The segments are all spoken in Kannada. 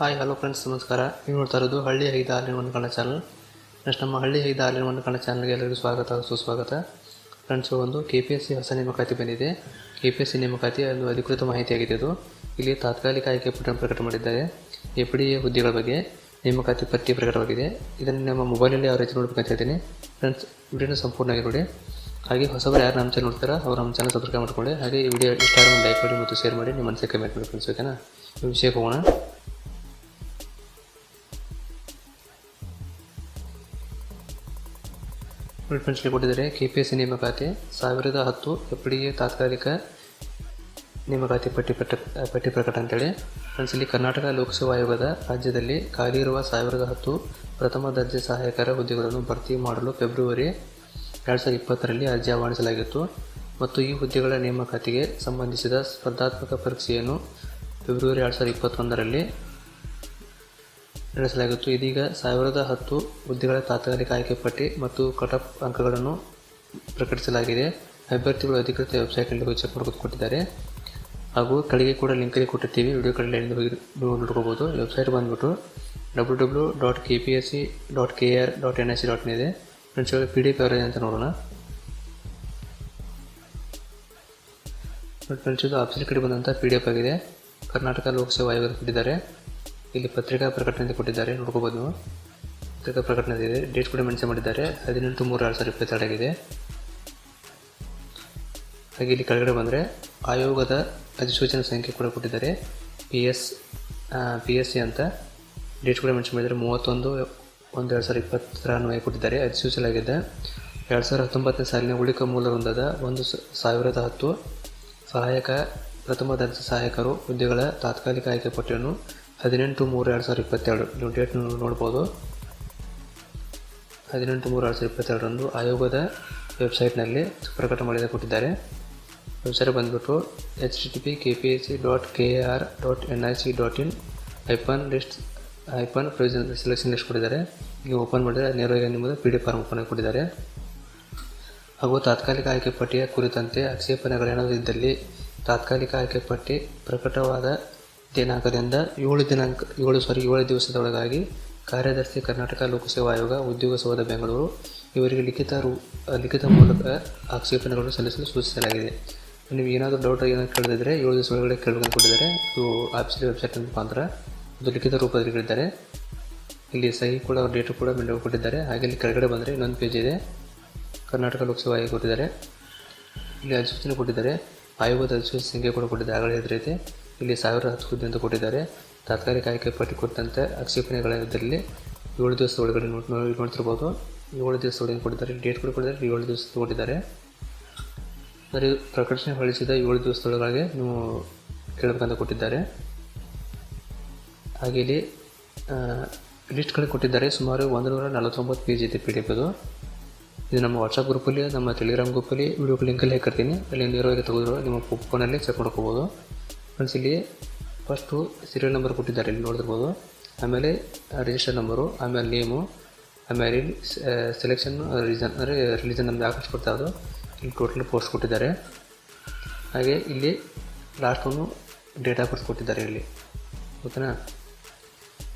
ಹಲೋ ಫ್ರೆಂಡ್ಸ್ ನಮಸ್ಕಾರ. ನೀವು ನೋಡ್ತಾ ಇರೋದು ಹಳ್ಳಿ ಐದು ಹಾಲಿನ ಒಂದು ಕನ್ನಡ ಚಾನಲ್ ನೆಕ್ಸ್ಟ್ ನಮ್ಮ ಹಳ್ಳಿ ಐದು ಹಾಲಿನ ಒಂದು ಕನ್ನಡ ಚಾನಲ್ಗೆ ಎಲ್ಲರಿಗೂ ಸ್ವಾಗತ, ಸುಸ್ವಾಗತ. ಫ್ರೆಂಡ್ಸ್ ಒಂದು ಕೆ ಪಿ ಎಸ್ ಸಿ ಹೊಸ ನೇಮಕಾತಿ ಬಂದಿದೆ. ಕೆ ಪಿ ಎಸ್ ಸಿ ನೇಮಕಾತಿ ಒಂದು ಅಧಿಕೃತ ಮಾಹಿತಿ ಆಗಿದೆ ಇದು. ಇಲ್ಲಿ ತಾತ್ಕಾಲಿಕ ಆಯ್ಕೆ ಪುಟ ಪ್ರಕಟ ಮಾಡಿದ್ದಾರೆ. ಎ ಪಿ ಡಿ ಎ ಹುದ್ದೆಗಳ ಬಗ್ಗೆ ನೇಮಕಾತಿ ಪಟ್ಟಿ ಪ್ರಕಟವಾಗಿದೆ. ಇದನ್ನು ನಮ್ಮ ಮೊಬೈಲಲ್ಲಿ ಯಾವ ರೀತಿ ನೋಡ್ಬೇಕಂತ ಹೇಳ್ತೀನಿ. ಫ್ರೆಂಡ್ಸ್ ವಿಡಿಯೋನ ಸಂಪೂರ್ಣವಾಗಿ ನೋಡಿ. ಹಾಗೆ ಹೊಸಬರು ಯಾರು ನಮ್ಮ ಚಾನಲ್ ನೋಡ್ತಾರೋ ಅವರು ನಮ್ಮ ಚಾನಲ್ ಸಬ್ಸ್ಕ್ರೈಬ್ ಮಾಡ್ಕೊಳ್ಳಿ. ಹಾಗೆ ಈ ವಿಡಿಯೋ ಇಷ್ಟ ಲೈಕ್ ಮಾಡಿ ಮತ್ತು ಶೇರ್ ಮಾಡಿ. ನಿಮ್ಮ ಮನಸ್ಸಿಗೆ ಕಮೆಂಟ್ ಮಾಡಿ ಫ್ರೆಂಡ್ಸ್ ಓಕೆನಾ ಈ ವಿಷಯಕ್ಕೆ ಹೋಗೋಣ. ಫ್ರೆಂಡ್ಸ್ಗೆ ಕೊಟ್ಟಿದ್ದಾರೆ. ಕೆ ಪಿ ಎಸ್ ಸಿ ನೇಮಕಾತಿ, ಸಾವಿರದ ಹತ್ತು ಎಫ್ ಡಿ ಎ ತಾತ್ಕಾಲಿಕ ನೇಮಕಾತಿ ಪಟ್ಟಿ ಪಟ್ಟ, ಪಟ್ಟಿ ಪ್ರಕಟ ಅಂತೇಳಿ. ಫ್ರೆಂಡ್ಸ್ ಇಲ್ಲಿ ಕರ್ನಾಟಕ ಲೋಕಸೇವಾ ಆಯೋಗದ ರಾಜ್ಯದಲ್ಲಿ ಖಾಲಿ ಇರುವ ಸಾವಿರದ ಹತ್ತು ಪ್ರಥಮ ದರ್ಜೆ ಸಹಾಯಕರ ಹುದ್ದೆಗಳನ್ನು ಭರ್ತಿ ಮಾಡಲು ಫೆಬ್ರವರಿ ಎರಡು ಸಾವಿರದ ಇಪ್ಪತ್ತರಲ್ಲಿ ಅರ್ಜಿ ಆಹ್ವಾನಿಸಲಾಗಿತ್ತು. ಮತ್ತು ಈ ಹುದ್ದೆಗಳ ನೇಮಕಾತಿಗೆ ಸಂಬಂಧಿಸಿದ ಸ್ಪರ್ಧಾತ್ಮಕ ಪರೀಕ್ಷೆಯನ್ನು ಫೆಬ್ರವರಿ ಎರಡು ಸಾವಿರದ ಇಪ್ಪತ್ತೊಂದರಲ್ಲಿ ನಡೆಸಲಾಗಿತ್ತು. ಇದೀಗ ಸಾವಿರದ ಹತ್ತು ಹುದ್ದೆಗಳ ತಾತ್ಕಾಲಿಕ ಆಯ್ಕೆ ಪಟ್ಟಿ ಮತ್ತು ಆಫ್ ಅಂಕಗಳನ್ನು ಪ್ರಕಟಿಸಲಾಗಿದೆ. ಅಭ್ಯರ್ಥಿಗಳು ಅಧಿಕೃತ ವೆಬ್ಸೈಟ್ನಲ್ಲಿ ಹೋಗಿ ಚೆಕ್ ಮಾಡ್ಕೊಂಡು ಕೊಟ್ಟಿದ್ದಾರೆ. ಹಾಗೂ ಕೆಳಗೆ ಕೂಡ ಲಿಂಕಲ್ಲಿ ಕೊಟ್ಟಿರ್ತೀವಿ. ವಿಡಿಯೋ ಕಡೆಯಲ್ಲಿ ಹೋಗಿ ನೋಡ್ಕೋಬೋದು. ವೆಬ್ಸೈಟ್ ಬಂದುಬಿಟ್ಟು W W dot K P S C dot K R dot N I C dot ಇದೆ ಫ್ರೆಂಡ್ಸ್ ಪಿ ಡಿ ಎಫ್ ಅಂತ ನೋಡೋಣ. ಫ್ರೆಂಡ್ಸ್ ಇದು ಆಫೀಸ್ ಕಡೆ ಬಂದಂಥ ಪಿ ಡಿ ಎಫ್ ಆಗಿದೆ. ಕರ್ನಾಟಕ ಲೋಕಸೇವಾ ಆಯೋಗ ಕೊಟ್ಟಿದ್ದಾರೆ. ಇಲ್ಲಿ ಪತ್ರಿಕಾ ಪ್ರಕಟಣೆ ಅಂತ ಕೊಟ್ಟಿದ್ದಾರೆ, ನೋಡ್ಕೋಬೋದು. ಪತ್ರಿಕಾ ಪ್ರಕಟಣೆ ಇದೆ ಡೇಟ್ ಕೂಡ ಮೆನ್ಷನ್ ಮಾಡಿದ್ದಾರೆ. ಹದಿನೆಂಟು ಮೂರು ಎರಡು ಸಾವಿರದ ಇಪ್ಪತ್ತೆರಡು ಆಗಿದೆ. ಹಾಗೆ ಇಲ್ಲಿ ಕೆಳಗಡೆ ಬಂದರೆ ಆಯೋಗದ ಅಧಿಸೂಚನೆ ಸಂಖ್ಯೆ ಕೂಡ ಕೊಟ್ಟಿದ್ದಾರೆ. P S P S C ಅಂತ ಡೇಟ್ ಕೂಡ ಮೆನ್ಷನ್ ಮಾಡಿದ್ದಾರೆ. ಮೂವತ್ತೊಂದು ಒಂದು ಎರಡು ಸಾವಿರದ ಇಪ್ಪತ್ತರ ಅನ್ವಯ ಕೊಟ್ಟಿದ್ದಾರೆ. ಅಧಿಸೂಚಲಾಗಿದೆ ಎರಡು ಸಾವಿರದ ಹತ್ತೊಂಬತ್ತನೇ ಸಾಲಿನ ಉಳಿಕ ಮೂಲ ವೃಂದದ ಒಂದು ಸಾವಿರದ ಹತ್ತು ಸಹಾಯಕ, ಪ್ರಥಮ ದರ್ಜೆ ಸಹಾಯಕರು, ಹುದ್ದೆಗಳ ತಾತ್ಕಾಲಿಕ ಆಯ್ಕೆ ಪಟ್ಟಿಯನ್ನು ಹದಿನೆಂಟು ಮೂರು ಎರಡು ಸಾವಿರದ ಇಪ್ಪತ್ತೆರಡು. ನೀವು ಡೇಟ್ ನೋಡ್ಬೋದು. ಹದಿನೆಂಟು ಮೂರು ಎರಡು ಸಾವಿರದ ಇಪ್ಪತ್ತೆರಡರಂದು ಆಯೋಗದ ವೆಬ್ಸೈಟ್ನಲ್ಲಿ ಪ್ರಕಟ ಮಾಡಿದ ಕೊಟ್ಟಿದ್ದಾರೆ. ವೆಬ್ಸೈಟ್ ಬಂದುಬಿಟ್ಟು H T P K P S C dot K R dot N I C dot in ಐಪನ್ list ಐಪನ್ ಪ್ರೊವಿಜನ್ ಸೆಲೆಕ್ಷನ್ ಲಿಸ್ಟ್ ಕೊಟ್ಟಿದ್ದಾರೆ. ನೀವು ಓಪನ್ ಮಾಡಿದರೆ ನೇರವಾಗಿ ನಿಮ್ಮದು ಪಿ ಡಿ ಫಾರ್ಮ್ ಓಪನ್ ಕೊಟ್ಟಿದ್ದಾರೆ. ಹಾಗೂ ತಾತ್ಕಾಲಿಕ ಆಯ್ಕೆ ಪಟ್ಟಿಯ ಕುರಿತಂತೆ ಆಕ್ಷೇಪಣೆಗಳೇನಾದರೂ ಇದ್ದಲ್ಲಿ ತಾತ್ಕಾಲಿಕ ಆಯ್ಕೆ ಪಟ್ಟಿ ಪ್ರಕಟವಾದ ದಿನಾಂಕದಿಂದ ಏಳು ದಿನಾಂಕ, ಏಳು ಸಾರಿ ಏಳು ದಿವಸದೊಳಗಾಗಿ ಕಾರ್ಯದರ್ಶಿ ಕರ್ನಾಟಕ ಲೋಕಸೇವಾ ಆಯೋಗ, ಉದ್ಯೋಗ ಸೌಧ ಬೆಂಗಳೂರು ಇವರಿಗೆ ಲಿಖಿತ ರೂ, ಲಿಖಿತ ಮೂಲಕ ಆಕ್ಷೇಪಣೆಗಳನ್ನು ಸಲ್ಲಿಸಲು ಸೂಚಿಸಲಾಗಿದೆ. ನೀವು ಏನಾದರೂ ಡೌಟ್ ಏನಾದರೂ ಕೇಳಿದ್ರೆ ಏಳು ದಿವಸ ಒಳಗಡೆ ಕೇಳಬೇಕು ಕೊಟ್ಟಿದ್ದಾರೆ. ಇದು ಆಫೀಸಿನ ವೆಬ್ಸೈಟ್ ಮುಖಾಂತರ. ಇದು ಲಿಖಿತ ರೂಪದಲ್ಲಿ ಹೇಳಿದ್ದಾರೆ ಇಲ್ಲಿ ಸಹಿ ಕೂಡ ಡೇಟು ಕೂಡ ಮೆಂಡ್ ಕೊಟ್ಟಿದ್ದಾರೆ. ಹಾಗೆ ಇಲ್ಲಿ ಕೆಳಗಡೆ ಬಂದರೆ ಇನ್ನೊಂದು ಪೇಜ್ ಇದೆ. ಕರ್ನಾಟಕ ಲೋಕಸೇವಾ ಆಯೋಗ ಕೊಟ್ಟಿದ್ದಾರೆ. ಇಲ್ಲಿ ಅಧಿಸೂಚನೆ ಕೊಟ್ಟಿದ್ದಾರೆ. ಆಯೋಗದ ಅಧಿಸೂಚನೆ ಸಂಖ್ಯೆ ಕೂಡ ಕೊಟ್ಟಿದ್ದಾರೆ. ಆಗಲೇ ಇದ್ರೈತೆ ರೀತಿ. ಇಲ್ಲಿ ಸಾವಿರ ಹತ್ತು ಹುದ್ದೆ ಅಂತ ಕೊಟ್ಟಿದ್ದಾರೆ. ತಾತ್ಕಾಲಿಕ ಆಯ್ಕೆ ಪಟ್ಟಿ ಕೊಟ್ಟಂತೆ ಆಕ್ಷೇಪಣೆಗಳಿದ್ದಲ್ಲಿ ಏಳು ದಿವಸ ಒಳಗಡೆ ನೋಡಿ ನೋಡ್ತಿರ್ಬೋದು. ಏಳು ದಿವಸ ಒಳಗೆ ಕೊಟ್ಟಿದ್ದಾರೆ? ಡೇಟ್ ಕೂಡ ಕೊಟ್ಟಿದ್ದಾರೆ. ಏಳು ದಿವಸ ಕೊಟ್ಟಿದ್ದಾರೆ. ಅಂದರೆ ಪ್ರಕಟಣೆ ಹೊಳಿಸಿದ ಏಳು ದಿವಸದೊಳಗಾಗಿ ನೀವು ಕೇಳಬೇಕಂತ ಕೊಟ್ಟಿದ್ದಾರೆ. ಹಾಗೆ ಇಲ್ಲಿ ಲಿಸ್ಟ್ಗಳು ಕೊಟ್ಟಿದ್ದಾರೆ. ಸುಮಾರು ಒಂದು ನೂರ ನಲವತ್ತೊಂಬತ್ತು ಪೇಜ್ ಇದೆ ಪಿ ಡಿ ಎಫ್ ಅದು ಇದು ನಮ್ಮ ವಾಟ್ಸಪ್ ಗ್ರೂಪಲ್ಲಿ ನಮ್ಮ ಟೆಲಿಗ್ರಾಮ್ ಗ್ರೂಪಲ್ಲಿ ವಿಡಿಯೋ ಲಿಂಕಲ್ಲಿ ಹಾಕಿರ್ತೀನಿ. ಅಲ್ಲಿ ನೇರವಾಗಿ ತೆಗೆದ್ರು ನಿಮ್ಮ ಫೋನಲ್ಲಿ ಚೆಕ್ ಮಾಡ್ಕೋಬೋದು. ಫ್ರೆಂಡ್ಸ್ ಇಲ್ಲಿ ಫಸ್ಟು ಸೀರಿಯಲ್ ನಂಬರ್ ಕೊಟ್ಟಿದ್ದಾರೆ ಇಲ್ಲಿ ನೋಡಿರ್ಬೋದು ಆಮೇಲೆ ರಿಜಿಸ್ಟರ್ ನಂಬರು ಆಮೇಲೆ ನೇಮು ಆಮೇಲೆ ಸೆಲೆಕ್ಷನ್ ರೀಸನ್ ಅಂದರೆ ರಿಲಿಜನ್ ನಮ್ದು ಯಾಕೆ ಕೊಡ್ತಾ ಅದು ಇಲ್ಲಿ ಟೋಟಲ್ ಪೋಸ್ಟ್ ಕೊಟ್ಟಿದ್ದಾರೆ. ಹಾಗೆ ಇಲ್ಲಿ ಲಾಸ್ಟ್ ಒಂದು ಡೇಟ್ ಆಫ್ ಬರ್ತ್ ಕೊಟ್ಟಿದ್ದಾರೆ ಇಲ್ಲಿ. ಓಕೆನಾ?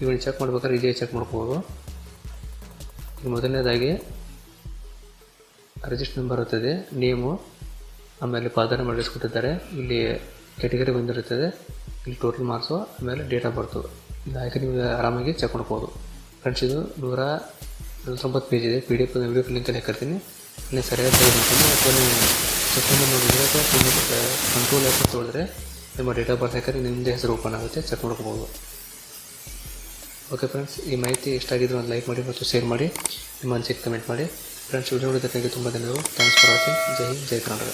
ಇವನ್ನು ಚೆಕ್ ಮಾಡ್ಬೇಕಾದ್ರೆ ಇದೇ ಚೆಕ್ ಮಾಡ್ಕೋಬೋದು. ಮೊದಲನೇದಾಗಿ ರಿಜಿಸ್ಟರ್ ನಂಬರ್ ಇರ್ತದೆ ನೇಮು ಆಮೇಲೆ ಫಾದರ್ ನಂಬರ್ ಕೊಟ್ಟಿದ್ದಾರೆ. ಇಲ್ಲಿ ಕೆಟಗರಿ ಬಂದಿರುತ್ತದೆ. ಇಲ್ಲಿ ಟೋಟಲ್ ಮಾರ್ಕ್ಸು ಆಮೇಲೆ ಡೇಟ್ ಆಫ್ ಬರ್ತು ಇದು ಹಾಕಿ ನೀವು ಆರಾಮಾಗಿ ಚೆಕ್ ಮಾಡ್ಬೋದು. ಫ್ರೆಂಡ್ಸ್ ಇದು ನೂರ ನಲ್ವತ್ತೊಂಬತ್ತು ಪೇಜ್ ಇದೆ. ಪಿ ಡಿ ಎಫ್ ವಿಡಿಯೋ ಲಿಂಕಲ್ಲಿ ಹಾಕಿರ್ತೀನಿ ಇಲ್ಲಿ ಸರಿಯಾಗಿ ತೆಗೆದುಕೊಂಡು ಅಥವಾ ನೀವು ಚೆಕ್ ನೋಡಿದ್ರೆ ಅಥವಾ ಕಂಟ್ರೋಲ್ ಆ್ಯಪ್ ತೊಳೆದ್ರೆ ನಿಮ್ಮ ಡೇಟ್ ಆಫ್ ಬರ್ತ್ ಹಾಕಿದ್ರೆ ನಿಮ್ಮದೇ ಹೆಸರು ಓಪನ್ ಆಗುತ್ತೆ. ಚೆಕ್ ಮಾಡ್ಕೋಬೋದು. ಓಕೆ ಫ್ರೆಂಡ್ಸ್ ಈ ಮಾಹಿತಿ ಇಷ್ಟ ಒಂದು ಲೈಕ್ ಮಾಡಿ ಮತ್ತು ಶೇರ್ ಮಾಡಿ. ನಿಮ್ಮ ಅನಿಸಿಕೆ ಕಮೆಂಟ್ ಮಾಡಿ. ಫ್ರೆಂಡ್ಸ್ ವಿಡಿಯೋ ನೋಡಿದ್ದಕ್ಕಾಗಿ ತುಂಬ ಧನ್ಯವಾದಗಳು. ಥ್ಯಾಂಕ್ಸ್ ಫಾರ್ ವಾಚಿಂಗ್ ಜೈ ಹಿಂದ್, ಜೈ ಕರ್ನಾಟಕ.